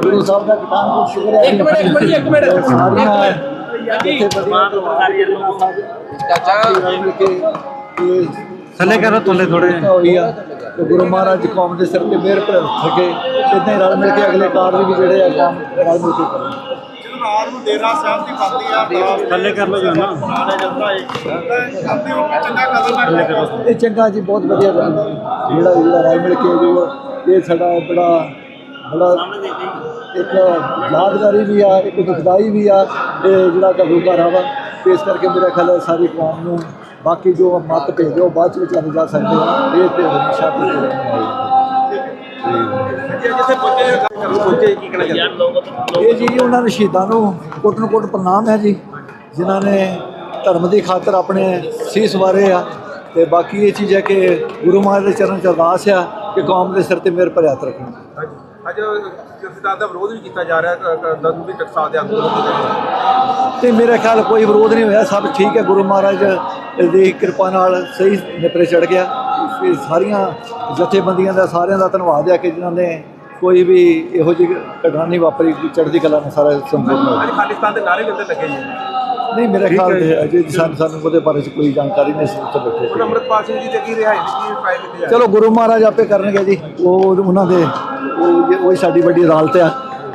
ਗੁਰੂ ਸਾਹਿਬ ਦਾ ਕਿਤਾਬ ਸ਼ੁਕਰ ਹੈ। ਇੱਕ ਮਿੰਟ ਇੱਕ ਮਿੰਟ ਇੱਕ ਮਿੰਟ। ਥੱਲੇ ਕਰੋ ਥੱਲੇ ਥੋੜੇ ਹੋਈ ਆ। ਤੇ ਗੁਰੂ ਮਹਾਰਾਜ ਕੌਮ ਦੇ ਸਿਰ ਤੇ ਮਿਹਰ ਭਰ ਸਕੇ ਇਦਾਂ ਹੀ ਰਲ ਮਿਲ ਕੇ ਅਗਲੇ ਕਾਰਜ ਵੀ ਜਿਹੜੇ ਆ ਕੰਮ ਰਲ ਮਿਲ ਕੇ ਕਰਨ। ਰਾਤ ਨੂੰ ਦੇਰਾ ਸਾਹਿਬ ਦੀ ਬਣਦੀ ਆ ਥੱਲੇ ਕਰ ਲਓ ਜੋ ਨਾ ਬਣਾਇਆ ਜਾਂਦਾ ਹੈ ਕਰਦੇ ਹੋ ਚੰਗਾ ਕਦਮ ਹੈ ਇਹ ਚੰਗਾ ਜੀ ਬਹੁਤ ਵਧੀਆ ਗੱਲ ਹੈ। ਜਿਹੜਾ ਜਿਹੜਾ ਰਲ ਮਿਲ ਕੇ ਜੋ ਇਹ ਸਾਡਾ ਬੜਾ ਬੜਾ ਇੱਕ ਯਾਦਗਾਰੀ ਵੀ ਆ ਇੱਕ ਦੁਖਦਾਈ ਵੀ ਆ ਇਹ ਜਿਹੜਾ ਘਬੂਕਾਰਾ ਵਾ ਇਸ ਕਰਕੇ ਮੇਰਾ ਖਿਆਲ ਹੈ ਸਾਰੀ ਕੌਮ ਨੂੰ ਬਾਕੀ ਜੋ ਮਤ ਭੇਜੇ ਉਹ ਬਾਅਦ ਚ ਵਿਚਾਰੇ ਜਾ ਸਕਦੇ ਆ। ਇਹ ਤੇ ਹਮੇਸ਼ਾ ਤੇ ਇਹ ਜੀ ਉਹਨਾਂ ਦੇ ਸ਼ਹੀਦਾਂ ਨੂੰ ਕੋਟਨ ਕੋਟ ਪ੍ਰਣਾਮ ਹੈ ਜੀ ਜਿਨ੍ਹਾਂ ਨੇ ਧਰਮ ਦੀ ਖਾਤਰ ਆਪਣੇ ਸੀਸ ਵਾਰੇ ਆ। ਤੇ ਬਾਕੀ ਇਹ ਚੀਜ਼ ਹੈ ਕਿ ਗੁਰੂ ਮਹਾਰਾਜ ਦੇ ਚਰਨ ਚ ਅਰਦਾਸ ਆ ਕਿ ਕੌਮ ਦੇ ਸਿਰ ਤੇ ਮਿਹਰ ਭਰਿਆ ਹੱਥ ਰੱਖਣ। ਅੱਜ ਜਥੇਦਾਰ ਦਾ ਵਿਰੋਧ ਵੀ ਕੀਤਾ ਜਾ ਰਿਹਾ ਦੰਦ ਵੀ ਟਕਸਾ ਦੇ ਅੰਦੋਲਨ ਤੇ ਮੇਰਾ ਖਿਆਲ ਕੋਈ ਵਿਰੋਧ ਨਹੀਂ ਹੋਇਆ ਸਭ ਠੀਕ ਹੈ। ਗੁਰੂ ਮਹਾਰਾਜ ਦੀ ਕਿਰਪਾ ਨਾਲ ਸਹੀ ਨਿਪਰੇ ਚੜ ਗਿਆ। ਇਹ ਸਾਰੀਆਂ ਜਥੇਬੰਦੀਆਂ ਦਾ ਸਾਰਿਆਂ ਦਾ ਧੰਨਵਾਦ ਹੈ ਕਿ ਜਿਨ੍ਹਾਂ ਨੇ ਕੋਈ ਵੀ ਇਹੋ ਜਿਹੀ ਘਟਨਾ ਨਹੀਂ ਵਾਪਰੀ ਚੜ੍ਹਦੀ ਕਲਾ ਨਾਲ ਸਾਰਾ ਸੰਪੂਰਨ ਅੱਜ ਖਾਲਿਸਤਾਨ ਦੇ ਨਾਰੇ ਵੀ ਉੱਤੇ ਲੱਗੇ ਜੀ। ਨਹੀਂ ਮੇਰੇ ਖਿਆਲ ਤੇ ਅਜੇ ਸਾਨੂੰ ਸਾਨੂੰ ਉਹਦੇ ਬਾਰੇ ਚ ਕੋਈ ਜਾਣਕਾਰੀ ਨਹੀਂ ਸੀ ਉੱਥੇ ਬੈਠੇ ਹੁਣ ਸੀ। ਅੰਮ੍ਰਿਤਪਾਲ ਸਿੰਘ ਜੀ ਦੇ ਕੀ ਰਿਹਾਈ ਕੀ ਟਰਾਈ ਕੀਤੀ ਜਾ ਚਲੋ ਗੁਰੂ ਮਹਾਰਾਜ ਆਪੇ ਕਰਨਗੇ ਜੀ। ਉਹ ਉਹਨਾਂ ਦੇ ਉਹ ਸਾਡੀ ਵੱਡੀ ਅਦਾਲਤ ਆ।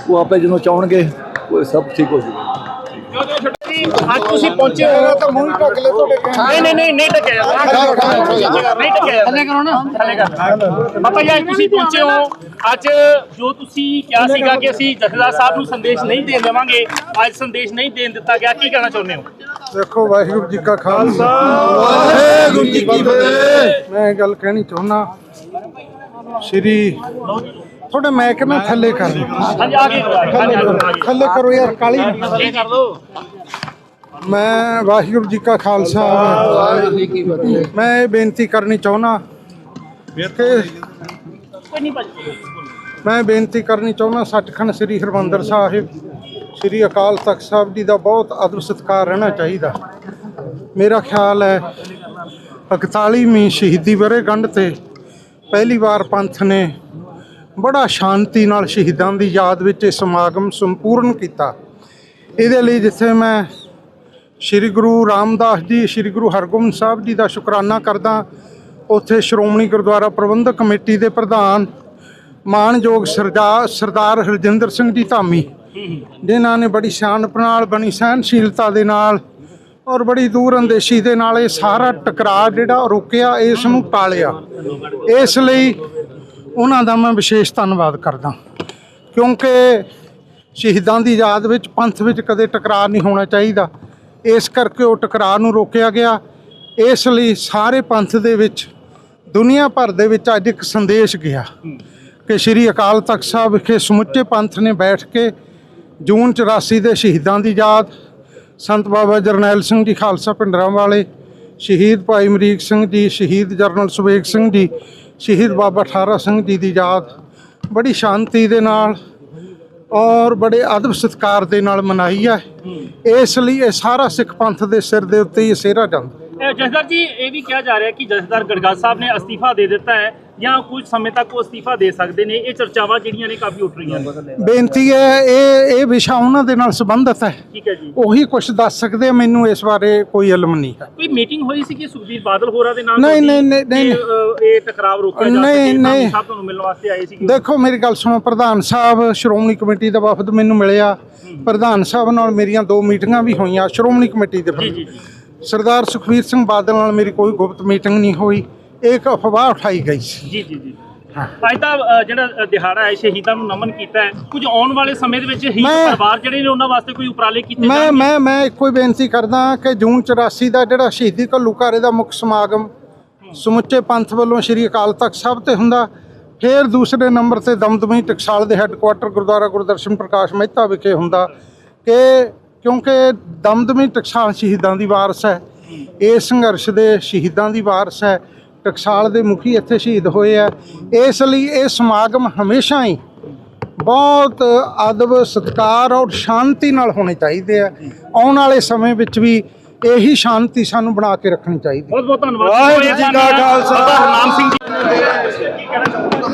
ਉਹ ਆਪੇ ਜਦੋਂ ਚਾਹਣਗੇ ਉਹ ਸਭ ਠੀਕ ਹੋ ਜਾਊਗਾ। ਅੱਜ ਤੁਸੀਂ ਪਹੁੰਚੇ ਹੋ। ਤਾਂ ਮੂੰਹ ਢੱਕ ਲੈ ਤੁਹਾਡੇ ਨਹੀਂ ਨਹੀਂ ਨਹੀਂ ਨਹੀਂ ਢੱਕਿਆ ਜਾਂਦਾ। ਨਹੀਂ ਢੱਕਿਆ ਥੱਲੇ ਕਰੋ ਨਾ। ਥੱਲੇ ਕਰ ਪਾਪਾ ਜੀ ਅੱਜ ਤੁਸੀਂ ਪਹੁੰਚੇ ਹੋ। ਅੱਜ ਜੋ ਤੁਸੀਂ ਕਿਹਾ ਸੀਗਾ ਕਿ ਅਸੀਂ ਜਥੇਦਾਰ ਸਾਹਿਬ ਨੂੰ ਸੰਦੇਸ਼ ਨਹੀਂ ਦੇਣ ਦੇਵਾਂਗੇ ਅੱਜ ਸੰਦੇਸ਼ ਨਹੀਂ ਦੇਣ ਦਿੱਤਾ ਗਿਆ। ਕੀ ਕਹਿਣਾ ਚਾਹੁੰਦੇ ਹੋ? ਦੇਖੋ ਵਾਹਿਗੁਰੂ ਜੀ ਕਾ ਖਾਲਸਾ। ਵਾਹਿਗੁਰੂ ਜੀ ਕੀ ਫਤਿਹ। ਮੈਂ ਇਹ ਗੱਲ ਕਹਿਣੀ ਚਾਹੁੰਦਾ ਸ਼੍ਰੀ ਤੁਹਾਡੇ ਮੈਕ ਨਾ ਥੱਲੇ ਕਰ। ਲਓ। ਥੱਲੇ ਕਰੋ ਯਾਰ ਕਾਲੀ ਕਰ ਲਓ ਮੈਂ ਵਾਹਿਗੁਰੂ ਜੀ ਕਾ ਖਾਲਸਾ। ਮੈਂ ਇਹ ਬੇਨਤੀ ਕਰਨੀ ਚਾਹੁੰਦਾ ਕਿ ਮੈਂ ਬੇਨਤੀ ਕਰਨੀ ਚਾਹੁੰਦਾ ਸੱਚਖੰਡ ਸ੍ਰੀ ਹਰਮੰਦਰ ਸਾਹਿਬ ਸ੍ਰੀ ਅਕਾਲ ਤਖਤ ਸਾਹਿਬ ਜੀ ਦਾ ਬਹੁਤ ਅਦਬ ਸਤਿਕਾਰ ਰਹਿਣਾ ਚਾਹੀਦਾ। ਮੇਰਾ ਖਿਆਲ ਹੈ 41ਵੀਂ ਸ਼ਹੀਦੀ ਵਰ੍ਹੇਗੰਢ ਤੇ ਪਹਿਲੀ ਵਾਰ ਪੰਥ ਨੇ ਬੜਾ ਸ਼ਾਂਤੀ ਨਾਲ ਸ਼ਹੀਦਾਂ ਦੀ ਯਾਦ ਵਿੱਚ ਇਹ ਸਮਾਗਮ ਸੰਪੂਰਨ ਕੀਤਾ। ਇਹਦੇ ਲਈ ਜਿੱਥੇ ਮੈਂ ਸ੍ਰੀ ਗੁਰੂ ਰਾਮਦਾਸ ਜੀ, ਸ੍ਰੀ ਗੁਰੂ ਹਰਗੋਬਿੰਦ ਸਾਹਿਬ ਜੀ ਦਾ ਸ਼ੁਕਰਾਨਾ ਕਰਦਾ ਉੱਥੇ ਸ਼੍ਰੋਮਣੀ ਗੁਰਦੁਆਰਾ ਪ੍ਰਬੰਧਕ ਕਮੇਟੀ ਦੇ ਪ੍ਰਧਾਨ ਮਾਨਯੋਗ ਸਰਦਾਰ ਸਰਦਾਰ ਹਰਜਿੰਦਰ ਸਿੰਘ ਜੀ ਧਾਮੀ, ਜਿਨ੍ਹਾਂ ਨੇ ਬੜੀ ਸਿਆਣਪ ਨਾਲ ਬਣੀ ਸਹਿਨਸ਼ੀਲਤਾ ਦੇ ਨਾਲ ਔਰ ਬੜੀ ਦੂਰ ਅੰਦੇਸ਼ੀ ਦੇ ਨਾਲ ਇਹ ਸਾਰਾ ਟਕਰਾਅ ਜਿਹੜਾ ਰੋਕਿਆ, ਇਸ ਨੂੰ ਟਾਲਿਆ। ਇਸ ਲਈ ਉਹਨਾਂ ਦਾ ਮੈਂ ਵਿਸ਼ੇਸ਼ ਧੰਨਵਾਦ ਕਰਦਾ ਕਿਉਂਕਿ ਸ਼ਹੀਦਾਂ ਦੀ ਯਾਦ ਵਿੱਚ, ਪੰਥ ਵਿੱਚ ਕਦੇ ਟਕਰਾਅ ਨਹੀਂ ਹੋਣਾ ਚਾਹੀਦਾ। ਇਸ ਕਰਕੇ ਉਹ ਟਕਰਾਅ ਨੂੰ ਰੋਕਿਆ ਗਿਆ। ਇਸ ਲਈ ਸਾਰੇ ਪੰਥ ਦੇ ਵਿੱਚ, ਦੁਨੀਆ ਭਰ ਦੇ ਵਿੱਚ ਅੱਜ ਇੱਕ ਸੰਦੇਸ਼ ਗਿਆ ਕਿ ਸ੍ਰੀ ਅਕਾਲ ਤਖਤ ਸਾਹਿਬ ਵਿਖੇ ਸਮੁੱਚੇ ਪੰਥ ਨੇ ਬੈਠ ਕੇ ਜੂਨ 84 ਦੇ ਸ਼ਹੀਦਾਂ ਦੀ ਯਾਦ, ਸੰਤ ਬਾਬਾ ਜਰਨੈਲ ਸਿੰਘ ਜੀ, ਖਾਲਸਾ ਪਿੰਡਰਾਂ ਵਾਲੇ, ਸ਼ਹੀਦ ਭਾਈ ਅਮਰੀਕ ਸਿੰਘ ਜੀ, ਸ਼ਹੀਦ ਜਰਨਲ ਸੁਬੇਗ ਸਿੰਘ ਜੀ, ਸ਼ਹੀਦ ਬਾਬਾ ਠਾਰਾ ਸਿੰਘ ਜੀ ਦੀ ਯਾਦ। ਬੜੀ ਸ਼ਾਂਤੀ ਦੇ ਨਾਲ ਔਰ ਬੜੇ ਅਦਬ ਸਤਿਕਾਰ ਦੇ ਨਾਲ ਮਨਾਈ ਹੈ। ਇਸ ਲਈ ਇਹ ਸਾਰਾ ਸਿੱਖ ਪੰਥ ਦੇ ਸਿਰ ਦੇ ਉੱਤੇ ਹੀ ਸਿਹਰਾ ਜਾਂਦਾ। ਇਹ ਜਥੇਦਾਰ ਜੀ ਇਹ ਵੀ ਕਿਹਾ ਜਾ ਰਿਹਾ ਕਿ ਜਥੇਦਾਰ ਗੜਗੜ ਸਾਹਿਬ ਨੇ ਅਸਤੀਫਾ ਦੇ ਦਿੱਤਾ ਹੈ ਜਾਂ ਕੁਝ ਸਮੇਂ ਤੱਕ ਉਹ ਅਸਤੀਫਾ ਦੇ ਸਕਦੇ ਨੇ। ਇਹ ਚਰਚਾਵਾਂ ਜਿਹੜੀਆਂ ਨੇ ਕਾਫੀ ਉੱਠ ਰਹੀਆਂ ਨੇ। ਬੇਨਤੀ ਹੈ ਇਹ ਇਹ ਵਿਸ਼ਾ ਉਹਨਾਂ ਦੇ ਨਾਲ ਸੰਬੰਧਿਤ ਹੈ। ਠੀਕ ਹੈ ਜੀ। ਉਹੀ ਕੁਝ ਦੱਸ ਸਕਦੇ ਮੈਨੂੰ ਇਸ ਬਾਰੇ ਕੋਈ ਇਲਮ ਨਹੀਂ ਹੈ। ਕੋਈ ਮੀਟਿੰਗ ਹੋਈ ਸੀ ਕਿ ਸੁਖਬੀਰ ਬਾਦਲ ਹੋਰਾਂ ਦੇ ਨਾਲ ਨਹੀਂ, ਨਹੀਂ, ਨਹੀਂ, ਇਹ ਟਕਰਾਵ ਰੋਕਿਆ ਜਾ ਨਹੀਂ, ਸਕੇ ਨਹੀਂ। ਸਾਹਿਬ ਤੁਹਾਨੂੰ ਮਿਲਣ ਵਾਸਤੇ ਆਏ ਸੀ ਦੇਖੋ ਮੇਰੀ ਗੱਲ ਸੁਣੋ ਪ੍ਰਧਾਨ ਸਾਹਿਬ ਸ਼੍ਰੋਮਣੀ ਕਮੇਟੀ ਦਾ ਵਫਦ ਮੈਨੂੰ ਮਿਲਿਆ। ਪ੍ਰਧਾਨ ਸਾਹਿਬ ਨਾਲ ਮੇਰੀਆਂ ਦੋ ਮੀਟਿੰਗਾਂ ਵੀ ਹੋਈਆਂ ਸ਼੍ਰੋਮਣੀ ਕਮੇਟੀ ਦੇ ਜੀ ਜੀ। ਸਰਦਾਰ ਸੁਖਵੀਰ ਸਿੰਘ ਬਾਦਲ ਨਾਲ ਮੇਰੀ ਕੋਈ ਗੁਪਤ ਮੀਟਿੰਗ ਨਹੀਂ ਹੋਈ। ਇੱਕ ਅਫਵਾਹ ਉਠਾਈ ਗਈ ਸੀ। ਜੀ ਜੀ ਜੀ। ਅੱਜ ਅ, ਜਿਹੜਾ ਦਿਹਾੜਾ ਹੈ ਸ਼ਹੀਦਾਂ ਨੂੰ ਨਮਨ ਕੀਤਾ ਹੈ ਕੁਝ ਆਉਣ ਵਾਲੇ ਸਮੇਂ ਦੇ ਵਿੱਚ ਸ਼ਹੀਦ ਮੈਂ- ਪਰਿਵਾਰ ਜਿਹੜੇ ਨੇ ਉਹਨਾਂ ਵਾਸਤੇ ਕੋਈ ਉਪਰਾਲੇ ਕੀਤੇ ਮੈਂ ਜਾਣਗੇ? ਮੈਂ ਮੈਂ ਇੱਕੋ ਹੀ ਬੇਨਤੀ ਕਰਦਾ ਕਿ ਜੂਨ 84 ਦਾ ਜਿਹੜਾ ਸ਼ਹੀਦੀ ਘੱਲੂਘਾਰੇ ਦਾ ਮੁੱਖ ਸਮਾਗਮ ਸਮੁੱਚੇ ਪੰਥ ਵੱਲੋਂ ਸ੍ਰੀ ਅਕਾਲ ਤਖਤ ਸਾਹਿਬ ਤੇ ਹੁੰਦਾ ਫਿਰ ਦੂਸਰੇ ਨੰਬਰ ਤੇ ਦਮਦਮੀ ਟਕਸਾਲ ਦੇ ਹੈੱਡਕੁਆਟਰ ਗੁਰਦੁਆਰਾ ਗੁਰਦਰਸ਼ਨ ਪ੍ਰਕਾਸ਼ ਮਹਿਤਾ ਵਿਖੇ ਹੁੰਦਾ ਕਿ ਕਿਉਂਕਿ ਦਮਦਮੀ ਟਕਸਾਲ ਸ਼ਹੀਦਾਂ ਦੀ ਵਾਰਸ ਹੈ। ਇਹ ਸੰਘਰਸ਼ ਦੇ ਸ਼ਹੀਦਾਂ ਦੀ ਵਾਰਸ ਹੈ। ਟਕਸਾਲ ਦੇ ਮੁਖੀ ਇੱਥੇ ਸ਼ਹੀਦ ਹੋਏ ਆ। ਇਸ ਲਈ ਇਹ ਸਮਾਗਮ ਹਮੇਸ਼ਾ ਹੀ ਬਹੁਤ ਅਦਬ ਸਤਿਕਾਰ ਔਰ ਸ਼ਾਂਤੀ ਨਾਲ ਹੋਣੇ ਚਾਹੀਦੇ ਆ। ਆਉਣ ਵਾਲੇ ਸਮੇਂ ਵਿੱਚ ਵੀ ਇਹੀ ਸ਼ਾਂਤੀ ਸਾਨੂੰ ਬਣਾ ਕੇ ਰੱਖਣੀ ਚਾਹੀਦੀ। ਬਹੁਤ ਬਹੁਤ ਧੰਨਵਾਦ। ਵਾਹਿਗੁਰੂ ਜੀ ਕਾ ਖਾਲਸਾ। ਹਰਨਾਮ ਸਿੰਘ ਜੀ।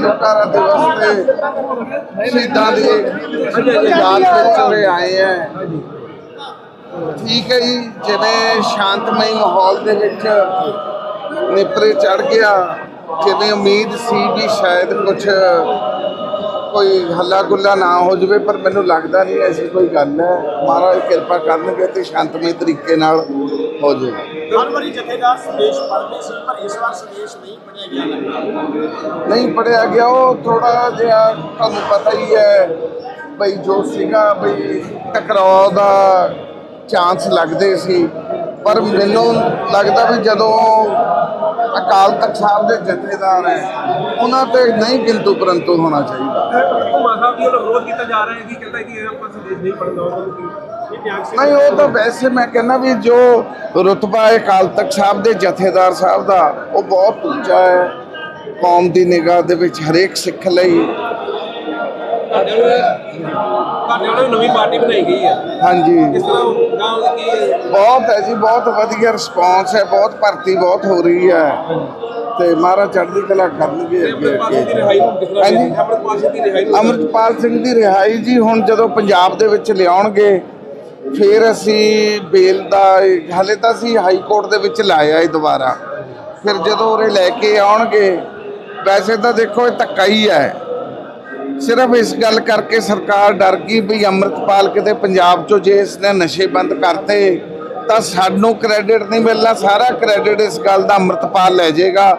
ਲੋਕਾਰਾ ਦਿਵਸ ਤੇ ਸ਼ਹੀਦਾਂ ਦੀ ਯਾਦ ਵਿੱਚ ਉਰੇ ਆਏ ਹੈ ਠੀਕ ਹੈ ਜੀ ਜਿਵੇਂ ਸ਼ਾਂਤਮਈ ਮਾਹੌਲ ਦੇ ਵਿੱਚ ਨਿਪਰੇ ਚੜ ਗਿਆ ਜਿਵੇਂ ਉਮੀਦ ਸੀ ਵੀ ਸ਼ਾਇਦ ਕੁਝ ਕੋਈ ਹੱਲਾ ਗੁੱਲਾ ਨਾ ਹੋ ਜਾਵੇ ਪਰ ਮੈਨੂੰ ਲੱਗਦਾ ਨਹੀਂ ਐਸੀ ਕੋਈ ਗੱਲ ਹੈ। ਮਹਾਰਾਜ ਕਿਰਪਾ ਕਰਨਗੇ ਤੇ ਸ਼ਾਂਤਮਈ ਤਰੀਕੇ ਨਾਲ ਹੋ ਜਾਏਗਾ ਹਰ ਵਾਰੀ ਜਥੇਦਾਰ ਸੰਦੇਸ਼ ਪੜ੍ਹਦੇ ਸੀ ਪਰ ਇਸ ਵਾਰ ਸੰਦੇਸ਼ ਨਹੀਂ ਪੜਿਆ ਗਿਆ। ਲੱਗਦਾ ਨਹੀਂ ਪੜਿਆ ਗਿਆ ਉਹ ਥੋੜਾ ਜਿਹਾ ਤੁਹਾਨੂੰ ਪਤਾ ਹੀ ਹੈ ਬਈ ਜੋ ਸੀਗਾ ਬਈ ਟਕਰਾਅ ਦਾ ਚਾਂਸ ਲੱਗਦੇ ਸੀ। ਪਰ ਮੈਨੂੰ ਲੱਗਦਾ ਵੀ ਜਦੋਂ ਅਕਾਲ ਤਖਤ ਸਾਹਿਬ ਦੇ ਜਥੇਦਾਰ ਹੈ, ਉਹਨਾਂ ਤੇ ਨਹੀਂ ਕਿੰਤੂ ਪਰੰਤੂ ਹੋਣਾ ਚਾਹੀਦਾ। ਨਹੀਂ ਨਹੀਂ ਉਹ ਤਾਂ ਵੈਸੇ ਮੈਂ ਕਹਿੰਦਾ ਵੀ ਜੋ ਰੁਤਬਾ ਹੈ ਅਕਾਲ ਤਖਤ ਸਾਹਿਬ ਦੇ ਜਥੇਦਾਰ ਸਾਹਿਬ ਦਾ, ਉਹ ਬਹੁਤ ਉੱਚਾ ਹੈ। ਕੌਮ ਦੀ ਨਿਗਾਹ ਦੇ ਵਿੱਚ ਹਰੇਕ ਸਿੱਖ ਲਈ ਤੁਹਾਡੇ ਵੱਲੋਂ ਨਵੀਂ ਪਾਰਟੀ ਬਣਾਈ ਗਈ ਹੈ। ਹਾਂਜੀ। ਇਸ ਤਰ੍ਹਾਂ ਗਾਉਂ ਕੀ ਬਹੁਤ ਹੈ ਜੀ ਬਹੁਤ ਵਧੀਆ ਰਿਸਪਾਂਸ ਹੈ ਬਹੁਤ ਭਰਤੀ ਬਹੁਤ ਹੋ ਰਹੀ ਹੈ। ਤੇ ਮਹਾਰਾਜ ਚੜ੍ਹਦੀ ਕਲਾ ਕਰਨਗੇ ਅੱਗੇ ਅੰਮ੍ਰਿਤਪਾਲ ਸਿੰਘ ਦੀ ਅੱਗੇ ਅੰਮ੍ਰਿਤਪਾਲ ਸਿੰਘ ਦੀ ਰਿਹਾਈ ਜੀ ਹੁਣ ਜਦੋਂ ਪੰਜਾਬ ਦੇ ਵਿੱਚ ਲਿਆਉਣਗੇ ਫਿਰ ਅਸੀਂ ਬੇਲ ਦਾ ਹਲੇ ਤਾਂ ਅਸੀਂ ਹਾਈ ਕੋਰਟ ਦੇ ਵਿੱਚ ਲਾਇਆ ਇਹ ਦੁਬਾਰਾ। ਫਿਰ ਜਦੋਂ ਉਰੇ ਲੈ ਕੇ ਆਉਣਗੇ ਵੈਸੇ ਤਾਂ ਦੇਖੋ ਇਹ ਧੱਕਾ ਹੀ ਹੈ। ਸਿਰਫ ਇਸ ਗੱਲ ਕਰਕੇ ਸਰਕਾਰ ਡਰ ਗਈ ਵੀ ਅੰਮ੍ਰਿਤਪਾਲ ਕਿਤੇ ਪੰਜਾਬ ਚੋਂ ਜੇ ਇਸਨੇ ਨਸ਼ੇ ਬੰਦ ਕਰਤੇ, ਤਾਂ ਸਾਨੂੰ ਕ੍ਰੈਡਿਟ ਨਹੀਂ ਮਿਲਣਾ, ਸਾਰਾ ਕ੍ਰੈਡਿਟ ਇਸ ਗੱਲ ਦਾ ਅੰਮ੍ਰਿਤਪਾਲ ਲੈ ਜਾਏਗਾ।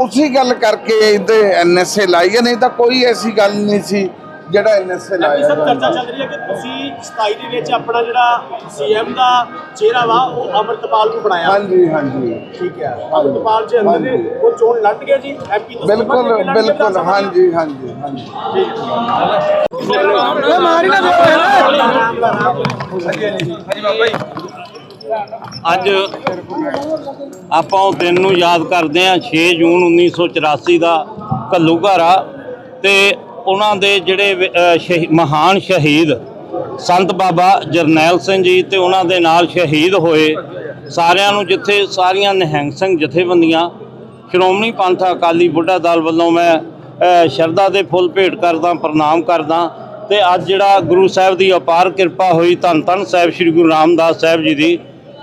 ਉਸੇ ਗੱਲ ਕਰਕੇ ਇਹਦੇ ਐਨਐਸਏ ਲਾਈ ਹੈ ਨਹੀਂ ਤਾਂ ਕੋਈ ਐਸੀ ਗੱਲ ਨਹੀਂ ਸੀ। ਜਿਹੜਾ ਐਨਐਸਏ ਲਾਇਆ ਸਭ ਚਰਚਾ ਚੱਲ ਰਹੀ ਹੈ ਕਿ ਤੁਸੀਂ 27 ਦੇ ਵਿੱਚ ਆਪਣਾ ਜਿਹੜਾ ਸੀਐਮ ਦਾ ਚਿਹਰਾ ਵਾ ਉਹ ਅਮਰਤਪਾਲ ਨੂੰ ਬਣਾਇਆ। ਹਾਂਜੀ ਹਾਂਜੀ। ਠੀਕ ਹੈ। ਅਮਰਤਪਾਲ ਜੀ ਅੰਦਰ ਹਾਂਜੀ। ਉਹ ਚੋਣ ਲੜ ਗਿਆ ਜੀ ਐਮਪੀ ਤੋਂ ਬਿਲਕੁਲ ਬਿਲਕੁਲ। ਹਾਂਜੀ ਹਾਂਜੀ ਹਾਂਜੀ। ਹਾਂਜੀ ਬਾਬਾ ਜੀ ਅੱਜ ਆਪਾਂ ਉਹ ਦਿਨ ਨੂੰ ਯਾਦ ਕਰਦੇ ਹਾਂ 6 ਜੂਨ 1984 ਦਾ ਘੱਲੂਘਾਰਾ ਤੇ ਉਹਨਾਂ ਦੇ ਜਿਹੜੇ ਸ਼ਹੀ- ਮਹਾਨ ਸ਼ਹੀਦ ਸੰਤ ਬਾਬਾ ਜਰਨੈਲ ਸਿੰਘ ਜੀ ਤੇ ਉਹਨਾਂ ਦੇ ਨਾਲ ਸ਼ਹੀਦ ਹੋਏ ਸਾਰਿਆਂ ਨੂੰ ਜਿੱਥੇ ਸਾਰੀਆਂ ਨਿਹੰਗ ਸਿੰਘ ਜਥੇਬੰਦੀਆਂ, ਸ਼੍ਰੋਮਣੀ ਪੰਥ ਅਕਾਲੀ ਬੁੱਢਾ ਦਲ ਵੱਲੋਂ ਮੈਂ ਸ਼ਰਧਾ ਦੇ ਫੁੱਲ ਭੇਟ ਕਰਦਾ, ਪ੍ਰਣਾਮ ਕਰਦਾ ਤੇ ਅੱਜ ਜਿਹੜਾ ਗੁਰੂ ਸਾਹਿਬ ਦੀ ਅਪਾਰ ਕਿਰਪਾ ਹੋਈ ਧੰਨ ਧੰਨ ਸਾਹਿਬ ਸ੍ਰੀ ਗੁਰੂ ਰਾਮਦਾਸ ਸਾਹਿਬ ਜੀ ਦੀ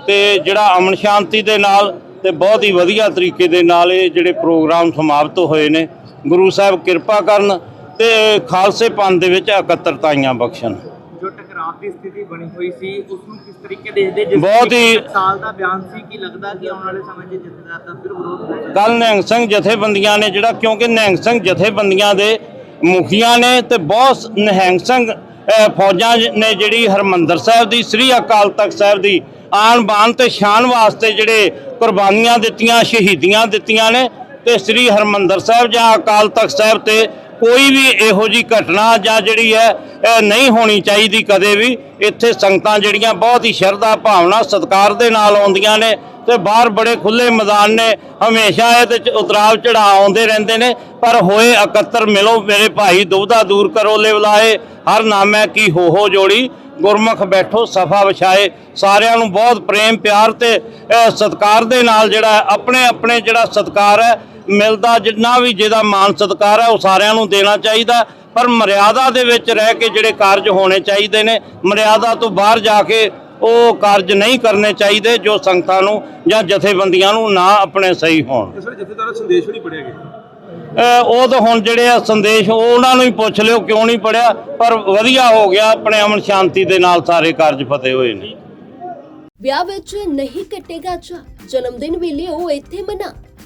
ਤੇ ਜਿਹੜਾ ਅਮਨ ਸ਼ਾਂਤੀ ਦੇ ਨਾਲ ਤੇ ਬਹੁਤ ਹੀ ਵਧੀਆ ਤਰੀਕੇ ਦੇ ਨਾਲ ਇਹ ਜਿਹੜੇ ਪ੍ਰੋਗਰਾਮ ਸਮਾਪਤ ਹੋਏ ਨੇ, ਗੁਰੂ ਸਾਹਿਬ ਕਿਰਪਾ ਕਰਨ ਤੇ ਖਾਲਸੇ ਪੰਥ ਦੇ ਵਿੱਚ ਇਕੱਤਰਤਾਈਆਂ ਬਖਸ਼ਣ। ਜੋ ਟਕਰਾਅ ਦੀ ਸਥਿਤੀ ਬਣੀ ਹੋਈ ਸੀ ਉਸ ਨੂੰ ਕਿਸ ਤਰੀਕੇ ਦੇਖਦੇ ਜਿਸ ਬਹੁਤ ਹੀ- ਸਾਲ ਦਾ ਬਿਆਨ ਸੀ ਕਿ ਲੱਗਦਾ ਕਿ ਆਉਣ ਵਾਲੇ ਸਮੇਂ 'ਚ ਜਥੇਦਾਰ ਦਾ ਫਿਰ ਵਿਰੋਧ ਕੱਲ ਨਿਹੰਗ ਸਿੰਘ ਜਥੇਬੰਦੀਆਂ ਨੇ ਜਿਹੜਾ ਕਿਉਂਕਿ ਨਿਹੰਗ ਸਿੰਘ ਜਥੇਬੰਦੀਆਂ ਦੇ ਮੁਖੀਆਂ ਨੇ ਤੇ ਬਹੁਤ ਨਿਹੰਗ ਸਿੰਘ ਫੌਜਾਂ ਨੇ ਜਿਹੜੀ ਹਰਮੰਦਰ ਸਾਹਿਬ ਦੀ ਸ੍ਰੀ ਅਕਾਲ ਤਖਤ ਸਾਹਿਬ ਦੀ ਆਨ ਬਾਨ ਤੇ ਸ਼ਾਨ ਵਾਸਤੇ ਜਿਹੜੇ ਕੁਰਬਾਨੀਆਂ ਦਿੱਤੀਆਂ ਸ਼ਹੀਦੀਆਂ ਦਿੱਤੀਆਂ ਨੇ ਤੇ ਸ੍ਰੀ ਹਰਮੰਦਰ ਸਾਹਿਬ ਜਾਂ ਅਕਾਲ ਤਖਤ ਸਾਹਿਬ ਤੇ ਕੋਈ ਵੀ ਇਹੋ ਜੀ ਘਟਨਾ ਜਾਂ ਜਿਹੜੀ ਹੈ ਨਹੀਂ ਹੋਣੀ ਚਾਹੀਦੀ ਕਦੇ ਵੀ। ਇੱਥੇ ਸੰਗਤਾਂ ਜਿਹੜੀਆਂ ਬਹੁਤ ਹੀ ਸ਼ਰਧਾ ਭਾਵਨਾ ਸਤਿਕਾਰ ਦੇ ਨਾਲ ਆਉਂਦੀਆਂ ਨੇ ਤੇ ਬਾਹਰ ਬੜੇ ਖੁੱਲੇ ਮੈਦਾਨ ਨੇ। ਹਮੇਸ਼ਾ ਇਹਦੇ ਚ ਉਤਰਾਵ ਚੜਾਅ ਆਉਂਦੇ ਰਹਿੰਦੇ ਨੇ। ਪਰ ਹੋਏ ਇਕੱਤਰ ਮਿਲੋ ਮੇਰੇ ਭਾਈ ਦੁਬਦਾ ਦੂਰ ਕਰੋ ਲਿਵਲਾਏ ਹਰ ਨਾਮੈ ਕੀ ਹੋ ਹੋ ਜੋੜੀ। ਗੁਰਮੁਖ ਬੈਠੋ ਸਫਾ ਵਿਛਾਏ। ਸਾਰਿਆਂ ਨੂੰ ਬਹੁਤ ਪ੍ਰੇਮ ਪਿਆਰ ਤੇ ਅਹ, ਸਤਿਕਾਰ ਦੇ ਨਾਲ ਜਿਹੜਾ ਆਪਣੇ ਆਪਣੇ ਜਿਹੜਾ ਸਤਿਕਾਰ ਹੈ ਮਿਲਦਾ ਜਿੰਨਾ ਵੀ ਜਿਹਦਾ ਮਾਨ ਸਤਿਕਾਰ ਹੈ ਉਹ ਸਾਰਿਆਂ ਨੂੰ ਦੇਣਾ ਚਾਹੀਦਾ। ਪਰ ਮਰਿਆਦਾ ਦੇ ਵਿੱਚ ਰਹਿ ਕੇ ਜਿਹੜੇ ਕਾਰਜ ਹੋਣੇ ਚਾਹੀਦੇ ਨੇ ਮਰਿਆਦਾ ਤੋਂ ਬਾਹਰ ਜਾ ਕੇ ਉਹ ਕਾਰਜ ਨਹੀਂ ਕਰਨੇ ਚਾਹੀਦੇ ਜੋ ਸੰਗਤਾਂ ਨੂੰ ਜਾਂ ਜਥੇਬੰਦੀਆਂ ਨੂੰ ਨਾ ਆਪਣੇ ਸਹੀ ਹੋਣ। ਇਸ ਵੇਲੇ ਜਥੇਦਾਰ ਦਾ ਸੰਦੇਸ਼ ਵੀ ਨਹੀਂ ਪੜਿਆ ਗਿਆ। ਅਹ ਉਹ ਤਾਂ ਹੁਣ ਜਿਹੜੇ ਆ ਸੰਦੇਸ਼ ਉਹ ਉਹਨਾਂ ਨੂੰ ਹੀ ਪੁੱਛ ਲਿਓ ਕਿਉਂ ਨਹੀਂ ਪੜਿਆ? ਪਰ ਵਧੀਆ ਹੋ ਗਿਆ ਆਪਣੇ ਅਮਨ ਸ਼ਾਂਤੀ ਦੇ ਨਾਲ ਸਾਰੇ ਕਾਰਜ ਫਤਿਹ ਹੋਏ ਨੇ। ਵਿਆਹ ਵਿੱਚ ਨਹੀਂ ਕੱਟੇਗਾ ਚਾ ਜਨਮ ਦਿਨ ਵੀ ਲਿਓ ਇੱਥੇ ਮਨਾ।